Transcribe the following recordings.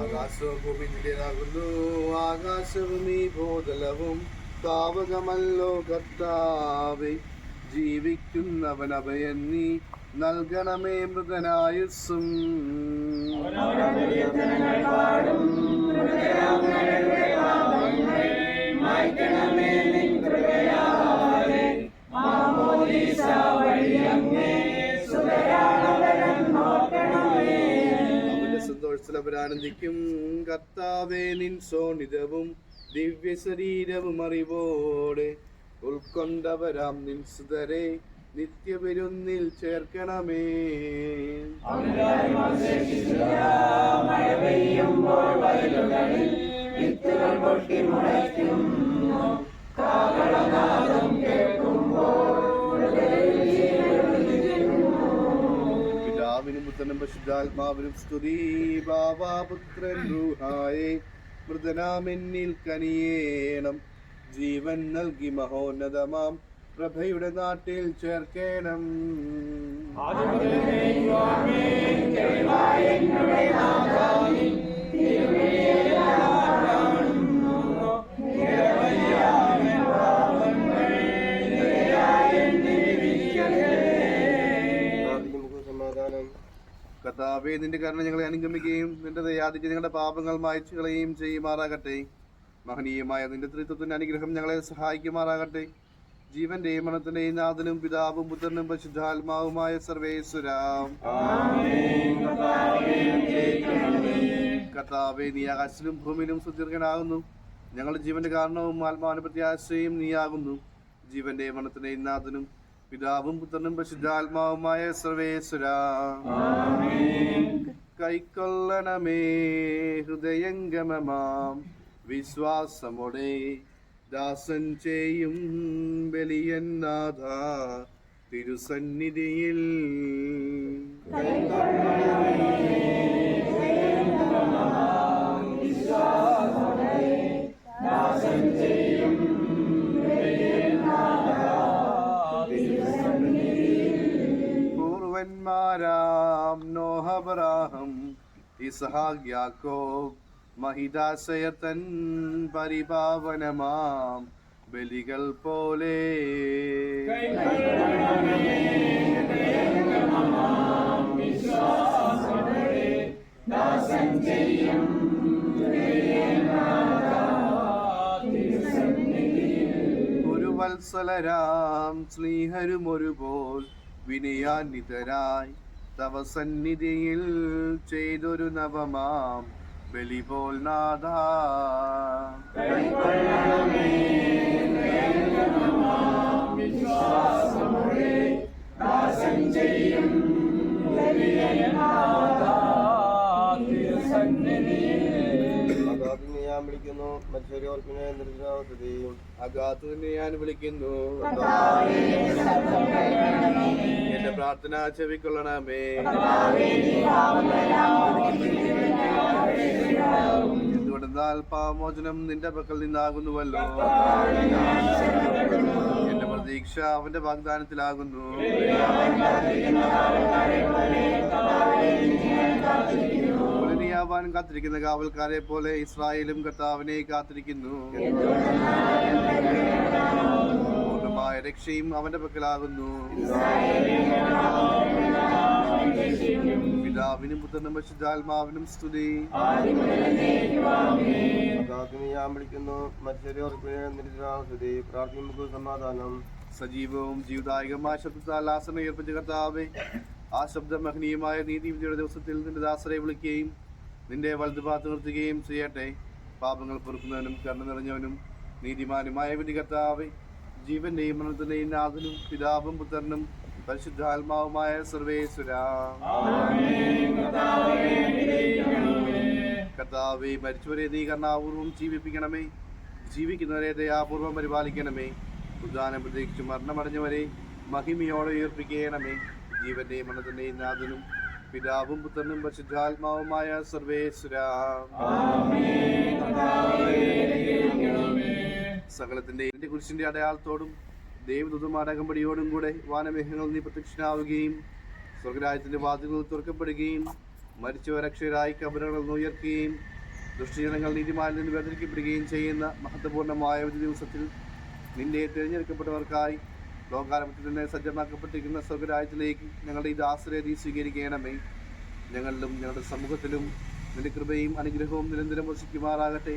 ആകാശവും ഭൂമിയിലേതാകുന്നു ആകാശവും ഈ ഭൂതലവും താവകമല്ലോ കർത്താവെ ജീവിക്കുന്നവൻ അഭയൻ നീ നൽകണമേ മൃഗനായുസ്സും. സന്തോഷത്തിലവരാനന്ദിക്കും കർത്താവേ നിൻ സോണിതവും ദിവ്യ ശരീരവും അറിവോടെ ഉൾക്കൊണ്ടവരാം നിൻ സുതരെ നിത്യപെരുന്നിൽ ചേർക്കണമേ. പിതാവിനും സ്തുതി. ബാബാപുത്രൻ റൂഹായെ മൃതനാമെന്നിൽ കനിയേണം ജീവൻ നൽകി മഹോന്നതമാം. പ്രഭയുടെ നാട്ടിൽ ചേർക്കേണം. കർത്താവേ നിന്റെ കരുണ ഞങ്ങളെ അനുഗമിക്കുകയും നിന്റെ ദയാദിക്ക് ഞങ്ങളുടെ പാപങ്ങൾ മായച്ചു കളയുകയും ചെയ്യുമാറാകട്ടെ. മഹനീയമായ നിന്റെ ത്രിത്വത്തിന്റെ അനുഗ്രഹം ഞങ്ങളെ സഹായിക്കുമാറാകട്ടെ. ജീവന്റെയും മണത്തിന്റെയും നാഥനും പിതാവും പുത്രനും പരിശുദ്ധാത്മാവുമായ സർവേശ്വരാം. കർത്താവെ നീ ആകാശത്തിലും ഭൂമിയിലും സുദീർഘനാകുന്നു. ഞങ്ങളുടെ ജീവന്റെ കാരണവും ആത്മാവിന്റെ പ്രത്യാശയും നീയാകുന്നു. ജീവന്റെ മണത്തിന്റെയും നാഥനും പിതാവും പുത്രനും പരിശുദ്ധാത്മാവുമായ സർവേശ്വരാം. കൈക്കൊള്ളണമേ ഹൃദയംഗമമാം. വിശ്വാസമോടെ ദാസൻ ചെയ്യും ബലിയന്നാഥ തിരുസന്നിധിയിൽ. പൂർവന്മാരാം നോഹബറാഹം ഇസ്ഹാഖ് യാക്കോബ് മഹിതാശയത്തൻ പരിപാവനമാം. ബലികൾ പോലെ. ഒരു വത്സലരാം സ്നേഹരുമൊരുപോൽ വിനയാനിതരായി തവ സന്നിധിയിൽ ചെയ്തൊരു നവമാം. ബലി പോൽ നാഥ അഗാധം ഞാൻ വിളിക്കുന്നു. മറ്റൊരു ഓർപ്പിനെ നിർദ്ദേശിക്കും അഗാത്ത് നിന്നെ ഞാൻ വിളിക്കുന്നു. എന്റെ പ്രാർത്ഥന ചെവിക്കൊള്ളണമേ എന്തുകൊണ്ടെന്നാൽ പാമോചനം നിന്റെ പക്കൽ നിന്നാകുന്നുവല്ലോ. എന്റെ പ്രതീക്ഷ അവന്റെ വാഗ്ദാനത്തിലാകുന്നു. പുലരിയാവാൻ കാത്തിരിക്കുന്ന കാവൽക്കാരെ പോലെ ഇസ്രായേലും കർത്താവിനെ കാത്തിരിക്കുന്നു. പൂർണമായ രക്ഷയും അവന്റെ പക്കലാകുന്നു. പിതാവിനും പുത്രനും പരിശുദ്ധാത്മാവിനും സ്തുതി ഞാൻ വിളിക്കുന്നു മറ്റൊരു നിർദ്ദേശിക്കും പ്രാർത്ഥിക്കും സമാധാനം. സജീവവും ജീവദായകമായ ശബ്ദത്താൽ ആസനം ഏർപ്പിച്ച കർത്താവെ ആ ശബ്ദം മഹനീയമായ നീതിവിധിയുടെ ദിവസത്തിൽ നിന്റെ ദാസരെ വിളിക്കുകയും നിന്റെ വലതുഭാഗത്ത് നിർത്തുകയും ചെയ്യട്ടെ. പാപങ്ങൾ പൊറുക്കുന്നവനും കരുണ നിറഞ്ഞവനും നീതിമാനുമായ വിധി കർത്താവെ ജീവന്റെയും മരണത്തിന്റെയും നാഥനും പിതാവും പുത്രനും പരിശുദ്ധാത്മാവുമായ സർവേശ്വര. കർത്താവെ മരിച്ചവരെ നീ കർണാപൂർവം ജീവിപ്പിക്കണമേ. ജീവിക്കുന്നവരെ ദയാപൂർവം പരിപാലിക്കണമേ. ഉദാനം പ്രതീക്ഷിച്ച് മരണമടഞ്ഞവരെ മഹിമയോടെ ഉയർപ്പിക്കണമേ. ജീവന്റെയും മരണത്തിന്റെയും നാഥനും പിതാവും പുത്രനും പരിശുദ്ധാത്മാവുമായ സർവേശ്വര. സകലത്തിന്റെ എന്റെ കുരിശിന്റെ അടയാളത്തോടും ദൈവദൂതന്മാരുടെ അകമ്പടിയോടും കൂടെ വാനമേഘങ്ങൾ നീ പ്രത്യക്ഷനാവുകയും സ്വർഗരാജ്യത്തിന്റെ വാതിലുകൾ തുറക്കപ്പെടുകയും മരിച്ചവർ അക്ഷരായി കബറുകൾ ഉയർക്കുകയും ദുഷ്ടജനങ്ങൾ നീതിമാനിൽ നിന്ന് വേദനിക്കപ്പെടുകയും ചെയ്യുന്ന മഹത്വപൂർണമായ ഒരു ദിവസത്തിൽ നിന്റെ തിരഞ്ഞെടുക്കപ്പെട്ടവർക്കായി ലോകാരംഭത്തിൽ തന്നെ സജ്ജമാക്കപ്പെട്ടിരിക്കുന്ന സ്വർഗരാജ്യത്തിലേക്ക് ഞങ്ങളുടെ ഈ ദാസരെ നീ സ്വീകരിക്കണമേ. ഞങ്ങളിലും ഞങ്ങളുടെ സമൂഹത്തിലും നിന്റെ കൃപയും അനുഗ്രഹവും നിരന്തരം വസിക്കുമാറാകട്ടെ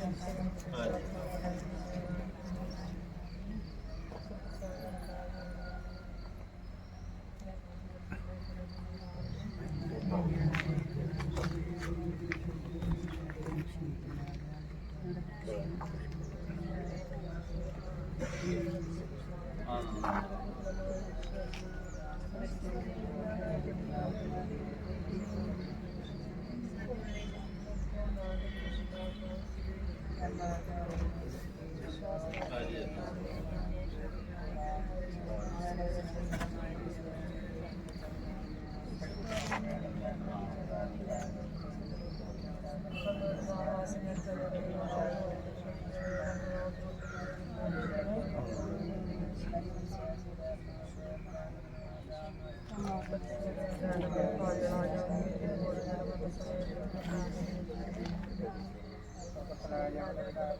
Aye.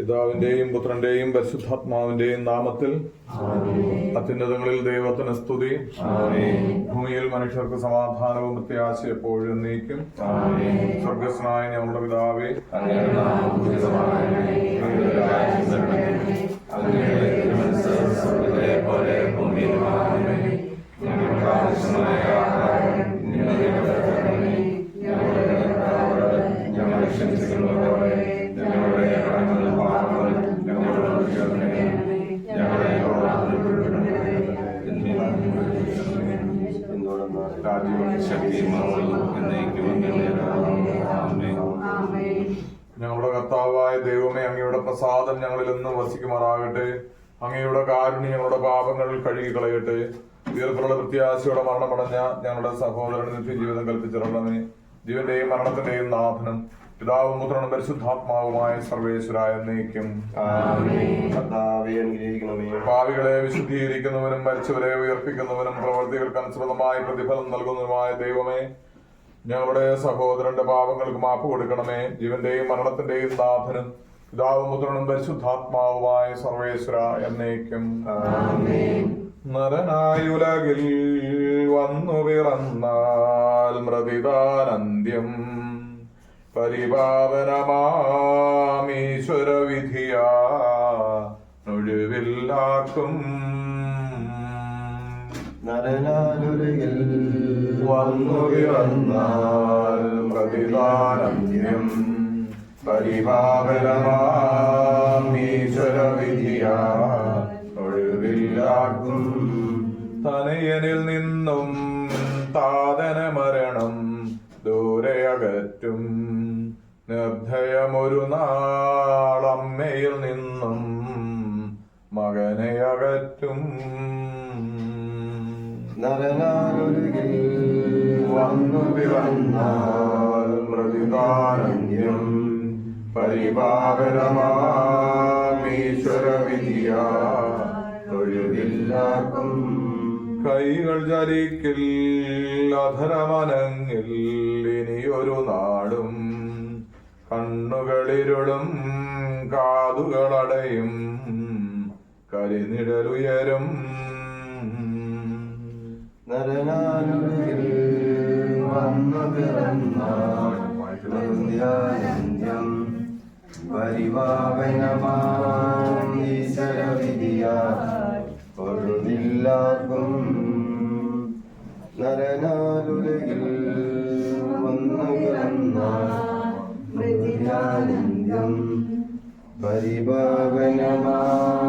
പിതാവിന്റെയും പുത്രന്റെയും പരിശുദ്ധാത്മാവിന്റെയും നാമത്തിൽ അത്യുന്നതങ്ങളിൽ ദൈവത്തിന് സ്തുതി. ഭൂമിയിൽ മനുഷ്യർക്ക് സമാധാനവും പ്രത്യാശ എപ്പോഴും നീക്കും സ്വർഗസ്നായ ഞങ്ങളുടെ പിതാവേ ഞങ്ങളുടെ കർത്താവായ ദൈവമേ അങ്ങയുടെ പ്രസാദം ഞങ്ങളിൽ നിന്ന് വസിക്കുമാറാകട്ടെ. അങ്ങയുടെ കാരുണ്യം ഞങ്ങളുടെ പാപങ്ങൾ കഴുകി കളയട്ടെ ഉയർപ്പുള്ള പ്രത്യാശയോടെ മരണമടഞ്ഞ ഞങ്ങളുടെ സഹോദരന് നിത്യജീവിതം കൽപ്പിച്ചിരണമേ ജീവന്റെയും മരണത്തിന്റെയും നാഥനും പിതാവും പുത്രനും പരിശുദ്ധാത്മാവുമായ സർവേശ്വരായ എന്നേക്കും കർത്താവെ അനുഗ്രഹിക്കണമേ. ഭാവികളെ വിശുദ്ധീകരിക്കുന്നവനും മരിച്ചവരെ ഉയർപ്പിക്കുന്നവനും പ്രവർത്തികൾക്ക് അനുസൃതമായി പ്രതിഫലം നൽകുന്നതുമായ ദൈവമേ ഞങ്ങളുടെ സഹോദരന്റെ പാപങ്ങൾക്ക് മാപ്പ് കൊടുക്കണമേ. ജീവന്റെയും മരണത്തിന്റെയും നാഥനും പിതാവും പുത്രനും പരിശുദ്ധാത്മാവുമായ സർവേശ്വര എന്നേക്കും. നരനായുലകിൽ വന്നു പിറന്നാൽ മൃതിദാനന്ത്യം. പരിപാവനമാമീശ്വര വിധിയാ ഒഴിവില്ലാക്കും നരനാലുലകിൽ വന്നു പിറന്നാൽ പ്രതിദാനന്ത്യം. പരിപാവനമാമീശ്വര വിധിയാ ഒഴിവില്ലാക്കും. തനയനിൽ നിന്നും താതന മരണം ദൂരെ അകറ്റും. വന്നു പിറന്നാൽ മൃദുകാനന്യം പരിപാവനമാമീശ്വര വിധിയ തൊഴിലില്ലാർക്കും കൈകൾ ചലിക്കിൽ അധരമനങ്ങിൽ ഇനിയൊരു നാടും. കണ്ണുകളിരുളും കാതുകളടയും കരിനിഴലുയരും. നരനാനൊരുകിൽ മൃദുകാനന്യം പരിപാവനമാം ഈശ്വരവിധിയാൽ പൊഴുതില്ലാർക്കും നരനാലുലകിൽ വന്നു പിറന്നാൽ മൃദുകാനന്യം പരിപാവനമാം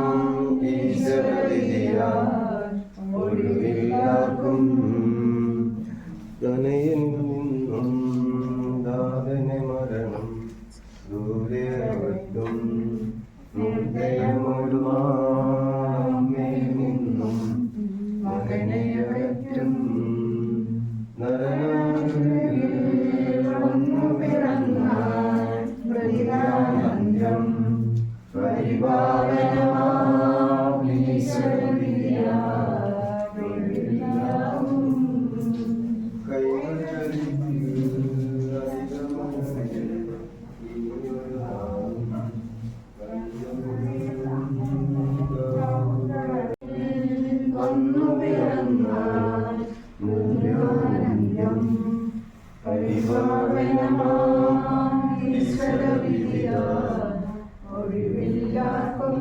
Bu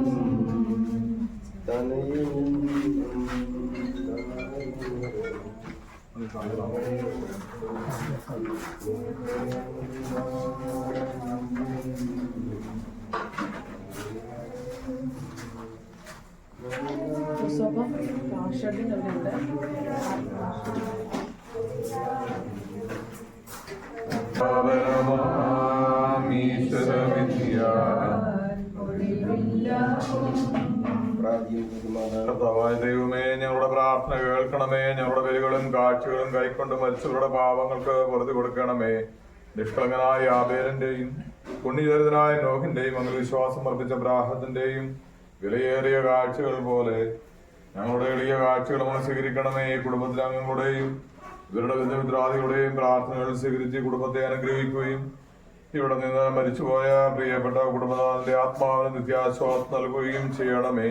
sabah aşağıdan öğrendim. കർത്താവായ ദൈവമേ ഞങ്ങളുടെ പ്രാർത്ഥന കേൾക്കണമേ. ഞങ്ങളുടെ ബലികളും കാഴ്ചകളും കൈക്കൊണ്ട് മത്സ്യരുടെ പാപങ്ങൾക്ക് പുറത്തു കൊടുക്കണമേ. നിഷ്കളങ്കനായ ആബേലിന്റെയും പുണ്യചരിതനായ നോഹിന്റെയും അങ്ങനെ വിശ്വാസം അർപ്പിച്ച ബ്രാഹത്തിന്റെയും വിലയേറിയ കാഴ്ചകൾ പോലെ ഞങ്ങളുടെ എളിയ നമ്മൾ സ്വീകരിക്കണമേ. ഈ അംഗങ്ങളുടെയും ഇവരുടെ ബന്ധുമിത്രാദികളുടെയും പ്രാർത്ഥനകൾ സ്വീകരിച്ച് കുടുംബത്തെ അനുഗ്രഹിക്കുകയും ഇവിടെ നിന്ന് മരിച്ചുപോയ പ്രിയപ്പെട്ട കുടുംബനാഥന്റെ ആത്മാവിന് നിത്യാശ്വാസം നൽകുകയും ചെയ്യണമേ.